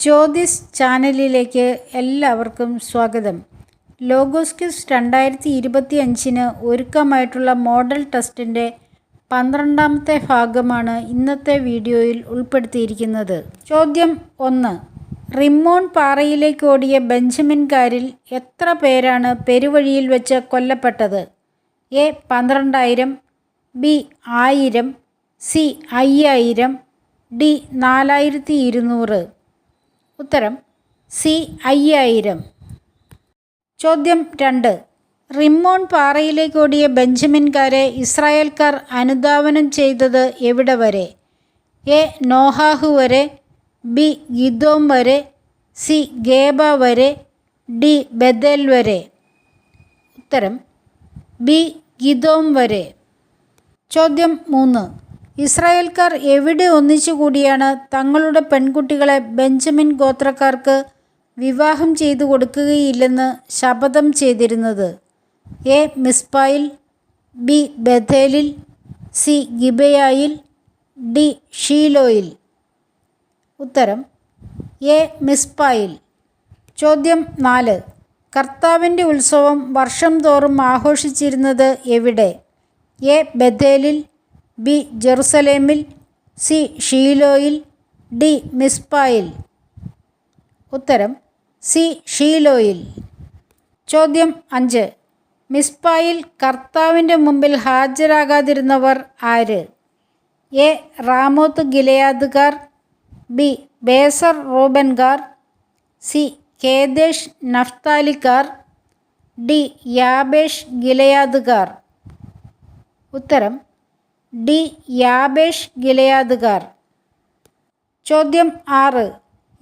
ജ്യോതിസ് ചാനലിലേക്ക് എല്ലാവർക്കും സ്വാഗതം. ലോഗോസ് ക്വിസ് രണ്ടായിരത്തി ഇരുപത്തി അഞ്ചിന് ഒരുക്കമായിട്ടുള്ള മോഡൽ ടെസ്റ്റിന്റെ പന്ത്രണ്ടാമത്തെ ഭാഗമാണ് ഇന്നത്തെ വീഡിയോയിൽ ഉൾപ്പെടുത്തിയിരിക്കുന്നത്. ചോദ്യം ഒന്ന് റിമോൺ പാറയിലേക്ക് ഓടിയ ബെഞ്ചമിൻകാരിൽ എത്ര പേരാണ് പെരുവഴിയിൽ വെച്ച് കൊല്ലപ്പെട്ടത്? എ പന്ത്രണ്ടായിരം ബി ആയിരം സി അയ്യായിരം ഡി നാലായിരത്തി ഇരുന്നൂറ് ഉത്തരം സി അയ്യായിരം. ചോദ്യം രണ്ട്. റിമ്മോൺ പാറയിലേക്ക് ഓടിയ ബെഞ്ചമിൻകാരെ ഇസ്രായേൽക്കാർ അനുധാവനം ചെയ്തത് എവിടെ വരെ? എ. നോഹാഹു വരെ ബി. ഗിദോം വരെ സി. ഗേബ വരെ ഡി. ബദൽ വരെ. ഉത്തരം ബി. ഗിദോം വരെ. ചോദ്യം മൂന്ന്. ഇസ്രായേൽക്കാർ എവിടെ ഒന്നിച്ചുകൂടിയാണ് തങ്ങളുടെ പെൺകുട്ടികളെ ബെഞ്ചമിൻ ഗോത്രക്കാർക്ക് വിവാഹം ചെയ്തു കൊടുക്കുകയില്ലെന്ന് ശപഥം ചെയ്തിരുന്നത്. എ. മിസ്പായിൽ ബി. ബഥേലിൽ സി. ഗിബയായിൽ ഡി. ഷീലോയിൽ. ഉത്തരം എ. മിസ്പായിൽ. ചോദ്യം നാല്. കർത്താവിന്റെ ഉത്സവം വർഷം തോറും ആഘോഷിച്ചിരുന്നത് എവിടെ? എ. ബഥേലിൽ ബി ജെറുസലേമിൽ സി ഷീലോയിൽ ഡി മിസ്പായിൽ. ഉത്തരം സി ഷീലോയിൽ. ചോദ്യം അഞ്ച്. മിസ്പായിൽ കർത്താവിന്റെ മുമ്പിൽ ഹാജരാകാതിരുന്നവർ ആര്? എ റാമോത്ത് ഗിലയാദുകാർ ബി ബേസർ റൂബൻകാർ സി കേദേഷ് നഫ്താലിക്കാർ ഡി യാബേഷ് ഗിലയാദുകാർ. ഉത്തരം ഡി യാബേഷ് ഗിലയാദുകാർ ചോദ്യം ആറ്.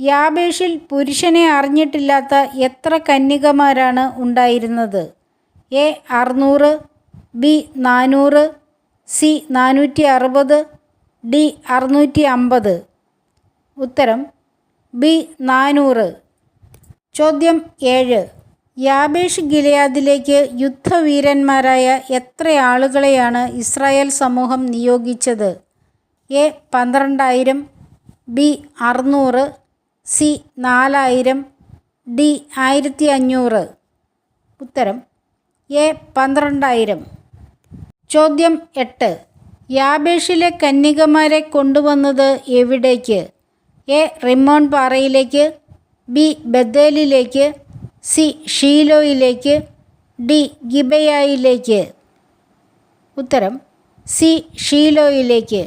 യാബേഷിൽ പുരുഷനെ അറിഞ്ഞിട്ടില്ലാത്ത എത്ര കന്യകമാരാണ് ഉണ്ടായിരുന്നത്? എ അറുന്നൂറ് ബി നാനൂറ് സി നാനൂറ്റി അറുപത് ഡി അറുന്നൂറ്റി അമ്പത് ഉത്തരം ബി നാനൂറ്. ചോദ്യം ഏഴ്. യാബേഷ് ഗിലയാദിലേക്ക് യുദ്ധവീരന്മാരായ എത്ര ആളുകളെയാണ് ഇസ്രായേൽ സമൂഹം നിയോഗിച്ചത്? എ പന്ത്രണ്ടായിരം ബി അറുന്നൂറ് സി നാലായിരം ഡി ആയിരത്തി അഞ്ഞൂറ് ഉത്തരം എ പന്ത്രണ്ടായിരം. ചോദ്യം എട്ട്. യാബേഷിലെ കന്യകമാരെ കൊണ്ടുവന്നത് എവിടേക്ക്? എ റിമോൺ പാറയിലേക്ക് ബി ബദേലിലേക്ക് സി ഷീലോയിലേക്ക് ഡി ഗിബയായിലേക്ക്. ഉത്തരം സി ഷീലോയിലേക്ക്.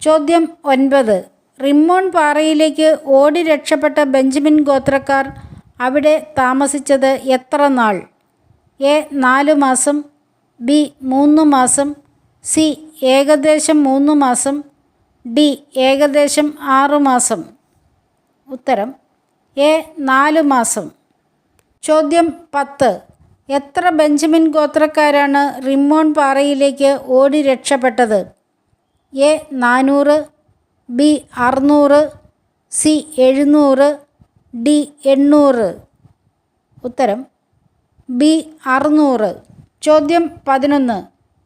ചോദ്യം ഒൻപത്. റിമ്മോൺ പാറയിലേക്ക് ഓടി രക്ഷപ്പെട്ട ബെഞ്ചമിൻ ഗോത്രക്കാർ അവിടെ താമസിച്ചത് എത്ര നാൾ? എ നാലു മാസം ബി മൂന്ന് മാസം സി ഏകദേശം മൂന്ന് മാസം ഡി ഏകദേശം ആറ് മാസം. ഉത്തരം എ നാല് മാസം. ചോദ്യം പത്ത്. എത്ര ബെഞ്ചമിൻ ഗോത്രക്കാരാണ് റിമ്മോൺ പാറയിലേക്ക് ഓടി രക്ഷപ്പെട്ടത്? എ നാനൂറ് ബി അറുന്നൂറ് സി എഴുന്നൂറ് ഡി എണ്ണൂറ്. ഉത്തരം ബി അറുന്നൂറ്. ചോദ്യം പതിനൊന്ന്.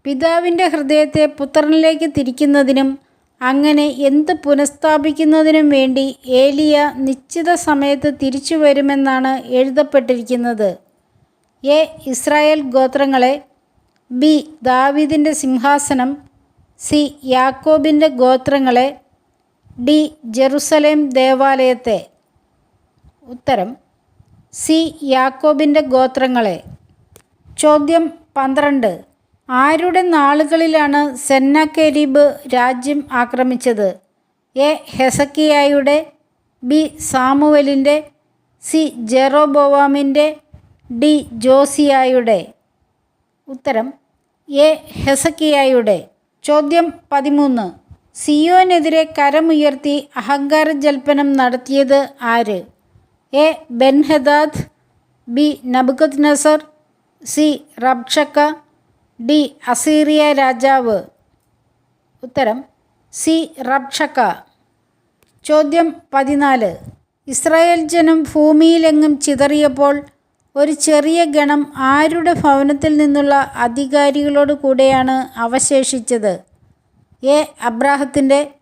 പിതാവിന്റെ ഹൃദയത്തെ പുത്രനിലേക്ക് തിരിക്കുന്നതിനും അങ്ങനെ എന്ത് പുനഃസ്ഥാപിക്കുന്നതിനും വേണ്ടി ഏലിയ നിശ്ചിത സമയത്ത് തിരിച്ചു വരുമെന്നാണ് എഴുതപ്പെട്ടിരിക്കുന്നത്. എ. ഇസ്രായേൽ ഗോത്രങ്ങളെ ബി. ദാവീദിന്റെ സിംഹാസനം സി. യാക്കോബിന്റെ ഗോത്രങ്ങളെ ഡി. ജെറുസലേം ദേവാലയത്തെ. ഉത്തരം സി. യാക്കോബിന്റെ ഗോത്രങ്ങളെ. ചോദ്യം പന്ത്രണ്ട്. ആരുടെ നാളുകളിലാണ് സെന്നക്കെരീബ് രാജ്യം ആക്രമിച്ചത്? എ. ഹെസക്കിയായുടെ ബി. സാമുവലിന്റെ സി. ജെറോബോവാമിന്റെ ഡി. ജോസിയായുടെ. ഉത്തരം എ. ഹെസക്കിയായുടെ. ചോദ്യം പതിമൂന്ന്. സിയോനെതിരെ കരമുയർത്തി അഹങ്കാര ജൽപ്പനം നടത്തിയത് ആര്? A. Benhadad B. Nebuchadnezzar C. Rabshakeh D Assyria രാജാവ്. ഉത്തരം സി റബ്ഷക്ക. ചോദ്യം പതിനാല്. ഇസ്രായേൽ ജനം ഭൂമിയിലെങ്ങും ചിതറിയപ്പോൾ ഒരു ചെറിയ ഗണം ആരുടെ ഭവനത്തിൽ നിന്നുള്ള അധികാരികളോട് കൂടെയാണ് അവശേഷിച്ചത്? എ. അബ്രാഹത്തിന്റെ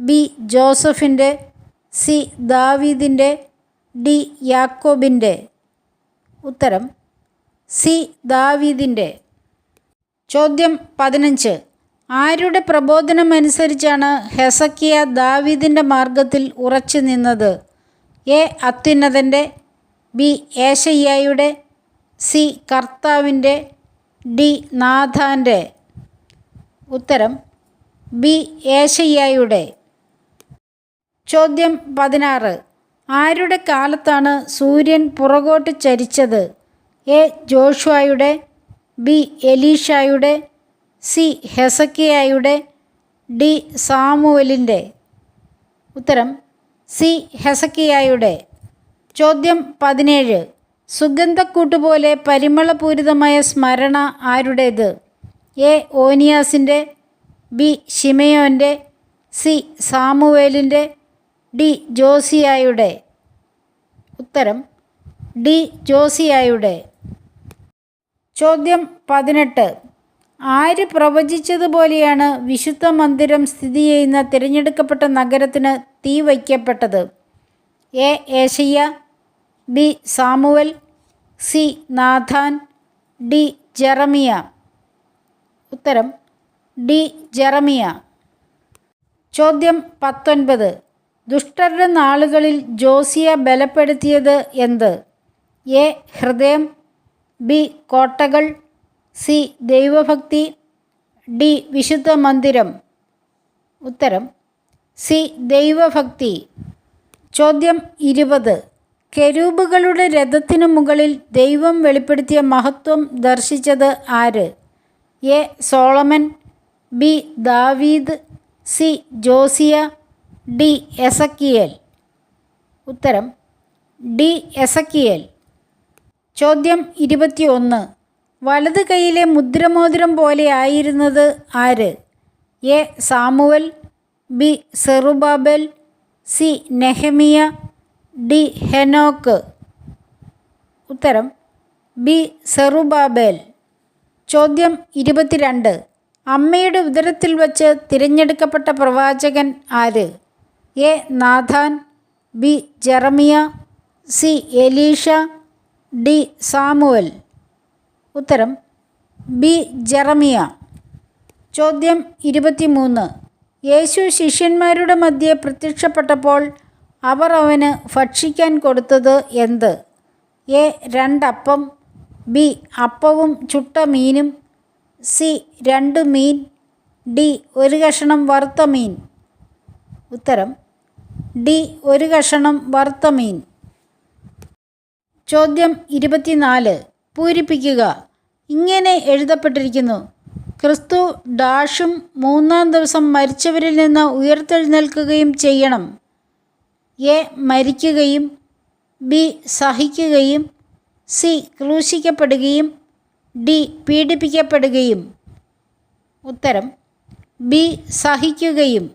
ബി. ജോസഫിന്റെ സി. ദാവീദിന്റെ ഡി. യാക്കോബിന്റെ. ഉത്തരം സി. ദാവീദിന്റെ. ചോദ്യം പതിനഞ്ച്. ആരുടെ പ്രബോധനമനുസരിച്ചാണ് ഹെസക്കിയ ദാവീദിന്റെ മാർഗത്തിൽ ഉറച്ചു നിന്നത്? എ. അത്യുന്നതന്റെ ബി. ഏശയ്യായുടെ സി. കർത്താവിന്റെ ഡി. നാഥാന്റെ ഉത്തരം ബി. ഏശയ്യായുടെ. ചോദ്യം പതിനാറ്. ആരുടെ കാലത്താണ് സൂര്യൻ പുറകോട്ട് ചരിച്ചത്? എ. ജോഷുവായുടെ ബി എലീഷായുടെ സി ഹെസക്കിയായുടെ ഡി സാമുവലിന്റെ. ഉത്തരം സി ഹെസക്കിയായുടെ. ചോദ്യം പതിനേഴ്. സുഗന്ധക്കൂട്ട് പോലെ പരിമളപൂരിതമായ സ്മരണ ആരുടേത്? എ ഓനിയാസിന്റെ ബി ഷിമയോന്റെ സി സാമുവേലിന്റെ ഡി ജോസിയായുടെ. ഉത്തരം ഡി ജോസിയായുടെ. ചോദ്യം പതിനെട്ട്. ആര് പ്രവചിച്ചതുപോലെയാണ് വിശുദ്ധ മന്ദിരം സ്ഥിതി ചെയ്യുന്ന തിരഞ്ഞെടുക്കപ്പെട്ട നഗരത്തിന് തീ വയ്ക്കപ്പെട്ടത്? A. Isaiah B. Samuel C. Nathan D. Jeremiah. ഉത്തരം ഡി. ജെറമിയ. ചോദ്യം പത്തൊൻപത്. ദുഷ്ടരുടെ നാളുകളിൽ ജോസിയ ബലപ്പെടുത്തിയത് എന്ത്? എ. ഹൃദയം ബി കോട്ടകൾ സി ദൈവഭക്തി ഡി വിശുദ്ധ മന്ദിരം. ഉത്തരം സി ദൈവഭക്തി. ചോദ്യം ഇരുപത്. കെരൂബുകളുടെ രഥത്തിനു മുകളിൽ ദൈവം വെളിപ്പെടുത്തിയ മഹത്വം ദർശിച്ചത് ആര്? എ സോളമൻ ബി ദാവീദ് സി ജോസിയ ഡി എസക്കിയൽ. ഉത്തരം ഡി എസക്കിയേൽ. ചോദ്യം ഇരുപത്തിയൊന്ന്. വലത് കൈയിലെ മുദ്രമോതിരം പോലെ ആയിരുന്നത് ആര്? A. Samuel B. Zerubbabel C. Nehemiah D. Enoch. ഉത്തരം ബി. സെറുബാബേൽ. ചോദ്യം ഇരുപത്തിരണ്ട്. അമ്മയുടെ ഉദരത്തിൽ വച്ച് തിരഞ്ഞെടുക്കപ്പെട്ട പ്രവാചകൻ ആര്? A. Nathan B. Jeremiah C. Elisha D Samuel. ഉത്തരം ബി ജെറമിയ. ചോദ്യം ഇരുപത്തിമൂന്ന്. യേശു ശിഷ്യന്മാരുടെ മധ്യെ പ്രത്യക്ഷപ്പെട്ടപ്പോൾ അവർ അവന് ഭക്ഷിക്കാൻ കൊടുത്തത് എന്ത്? എ രണ്ടപ്പം ബി അപ്പവും ചുട്ട മീനും സി രണ്ട് മീൻ ഡി ഒരു കഷണം വറുത്ത മീൻ. ഉത്തരം ഡി ഒരു കഷണം വറുത്ത മീൻ. ചോദ്യം ഇരുപത്തിനാല്. പൂരിപ്പിക്കുക. ഇങ്ങനെ എഴുതപ്പെട്ടിരിക്കുന്നു. ക്രിസ്തു ഡാഷും മൂന്നാം ദിവസം മരിച്ചവരിൽ നിന്ന് ഉയർത്തെഴുന്നേൽക്കുകയും ചെയ്യണം. എ. മരിക്കുകയും. ബി. സഹിക്കുകയും. സി. ക്രൂശിക്കപ്പെടുകയും. ഡി. പീഡിപ്പിക്കപ്പെടുകയും. ഉത്തരം. ബി. സഹിക്കുകയും.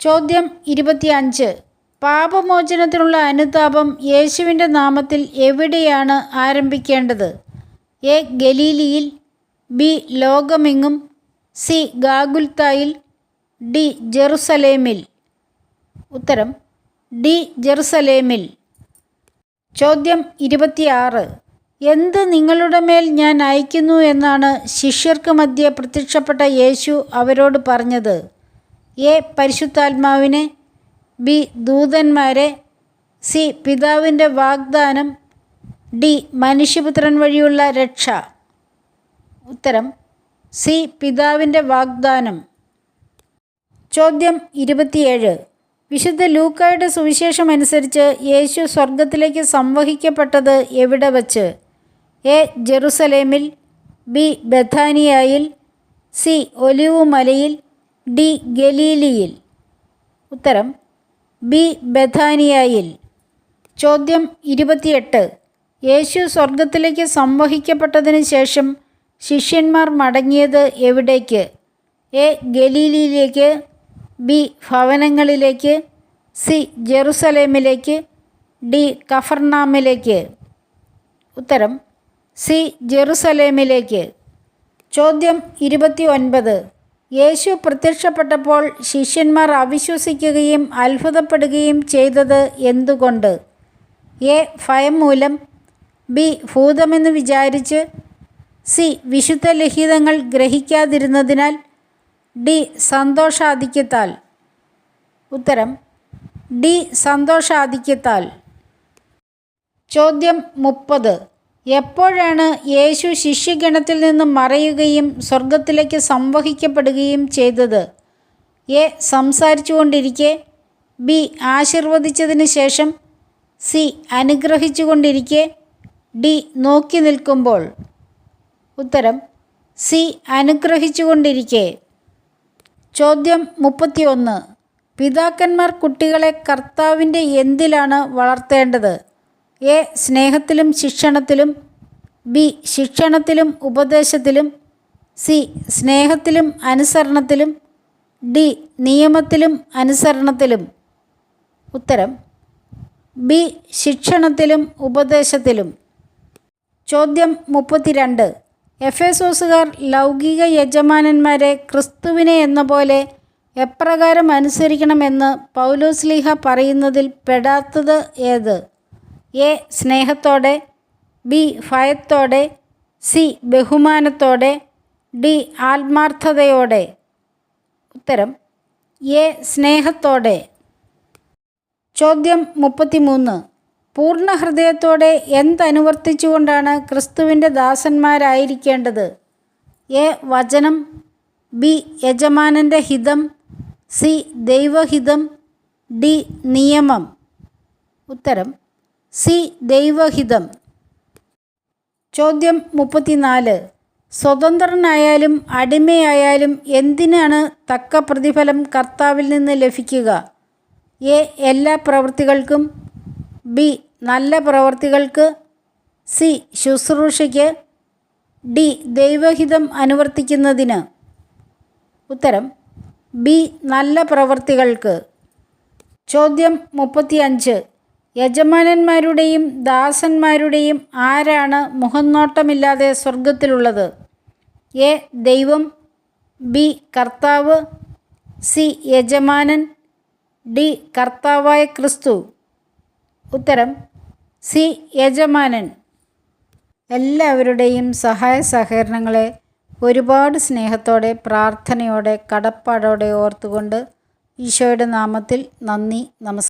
ചോദ്യം ഇരുപത്തിയഞ്ച്. പാപമോചനത്തിനുള്ള അനുതാപം യേശുവിന്റെ നാമത്തിൽ എവിടെയാണ് ആരംഭിക്കേണ്ടത്? എ. ഗലീലിയിൽ ബി. ലോകമെങ്ങും സി. ഗാഗുൽത്തായിൽ ഡി. ജെറുസലേമിൽ. ഉത്തരം ഡി. ജെറുസലേമിൽ. ചോദ്യം ഇരുപത്തിയാറ്. എന്ത് നിങ്ങളുടെ മേൽ ഞാൻ അയക്കുന്നു എന്നാണ് ശിഷ്യർക്ക് മധ്യേ പ്രത്യക്ഷപ്പെട്ട യേശു അവരോട് പറഞ്ഞത്. എ. പരിശുദ്ധാത്മാവിനെ ബി ദൂതന്മാരെ സി പിതാവിന്റെ വാഗ്ദാനം ഡി മനുഷ്യപുത്രൻ വഴിയുള്ള രക്ഷ. ഉത്തരം സി പിതാവിന്റെ വാഗ്ദാനം. ചോദ്യം ഇരുപത്തിയേഴ്. വിശുദ്ധ ലൂക്കായുടെ സുവിശേഷം അനുസരിച്ച് യേശു സ്വർഗത്തിലേക്ക് സംവഹിക്കപ്പെട്ടത് എവിടെ വച്ച്? എ ജെറുസലേമിൽ ബി ബഥാനിയായിൽ സി ഒലിവുമലയിൽ ഡി ഗലീലിയിൽ. ഉത്തരം ബി ബഥാനിയയിൽ. ചോദ്യം ഇരുപത്തിയെട്ട്. യേശു സ്വർഗത്തിലേക്ക് സംവഹിക്കപ്പെട്ടതിന് ശേഷം ശിഷ്യന്മാർ മടങ്ങിയത് എവിടേക്ക്? എ ഗലീലിയിലേക്ക് ബി ഭവനങ്ങളിലേക്ക് സി ജെറുസലേമിലേക്ക് ഡി കഫർനാമിലേക്ക്. ഉത്തരം സി ജെറുസലേമിലേക്ക്. ചോദ്യം ഇരുപത്തി ഒൻപത് യേശു പ്രത്യക്ഷപ്പെട്ടപ്പോൾ ശിഷ്യന്മാർ അവിശ്വസിക്കുകയും അത്ഭുതപ്പെടുകയും ചെയ്തത് എന്തുകൊണ്ട്? എ. ഭയം മൂലം ബി. ഭൂതമെന്ന് വിചാരിച്ച്. സി. വിശുദ്ധ ലിഖിതങ്ങൾ ഗ്രഹിക്കാതിരുന്നതിനാൽ. ഡി. സന്തോഷാധിക്യത്താൽ. ഉത്തരം. ഡി. സന്തോഷാധിക്യത്താൽ. ചോദ്യം മുപ്പത്. എപ്പോഴാണ് യേശു ശിഷ്യഗണത്തിൽ നിന്ന് മറയുകയും സ്വർഗത്തിലേക്ക് സംവഹിക്കപ്പെടുകയും ചെയ്തത്? എ. സംസാരിച്ചുകൊണ്ടിരിക്കെ. ബി. ആശീർവദിച്ചതിന് ശേഷം. സി. അനുഗ്രഹിച്ചുകൊണ്ടിരിക്കെ. ഡി. നോക്കി നിൽക്കുമ്പോൾ. ഉത്തരം. സി. അനുഗ്രഹിച്ചുകൊണ്ടിരിക്കെ. ചോദ്യം മുപ്പത്തിയൊന്ന്. പിതാക്കന്മാർ കുട്ടികളെ കർത്താവിന്റെ എന്തിലാണ് വളർത്തേണ്ടത്? എ സ്നേഹത്തിലും ശിക്ഷണത്തിലും ബി ശിക്ഷണത്തിലും ഉപദേശത്തിലും സി സ്നേഹത്തിലും അനുസരണത്തിലും ഡി നിയമത്തിലും അനുസരണത്തിലും. ഉത്തരം ബി ശിക്ഷണത്തിലും ഉപദേശത്തിലും. ചോദ്യം മുപ്പത്തിരണ്ട്. എഫേസോസുകാർ ലൗകിക യജമാനന്മാരെ ക്രിസ്തുവിനെ എന്ന പോലെ എപ്രകാരം അനുസരിക്കണമെന്ന് പൗലോസ്ലീഹ പറയുന്നതിൽ പെടാത്തത് ഏത്? എ സ്നേഹത്തോടെ ബി ഭയത്തോടെ സി ബഹുമാനത്തോടെ ഡി ആത്മാർത്ഥതയോടെ. ഉത്തരം എ സ്നേഹത്തോടെ. ചോദ്യം മുപ്പത്തിമൂന്ന്. പൂർണ ഹൃദയത്തോടെ എന്തനുവർത്തിച്ചുകൊണ്ടാണ് ക്രിസ്തുവിന്റെ ദാസന്മാരായിരിക്കേണ്ടത്? എ വചനം ബി യജമാനന്റെ ഹിതം സി ദൈവഹിതം ഡി നിയമം. ഉത്തരം സി ദൈവഹിതം. ചോദ്യം മുപ്പത്തിനാല്. സ്വതന്ത്രനായാലും അടിമയായാലും എന്തിനാണ് തക്ക പ്രതിഫലം കർത്താവിൽ നിന്ന് ലഭിക്കുക? എ. എല്ലാ പ്രവൃത്തികൾക്കും. ബി. നല്ല പ്രവൃത്തികൾക്ക്. സി. ശുശ്രൂഷയ്ക്ക്. ഡി. ദൈവഹിതം അനുവർത്തിക്കുന്നതിന്. ഉത്തരം. ബി. നല്ല പ്രവൃത്തികൾക്ക്. ചോദ്യം മുപ്പത്തിയഞ്ച്. യജമാനന്മാരുടെയും ദാസന്മാരുടെയും ആരാണ് മുഖന്നോട്ടമില്ലാതെ സ്വർഗത്തിലുള്ളത് എ. ദൈവം ബി. കർത്താവ് സി. യജമാനൻ ഡി. കർത്താവായ ക്രിസ്തു. ഉത്തരം സി. യജമാനൻ. എല്ലാവരുടെയും സഹായ സഹകരണങ്ങളെ ഒരുപാട് സ്നേഹത്തോടെ പ്രാർത്ഥനയോടെ കടപ്പാടോടെ ഓർത്തുകൊണ്ട് ഈശോയുടെ നാമത്തിൽ നന്ദി നമസ്കാരം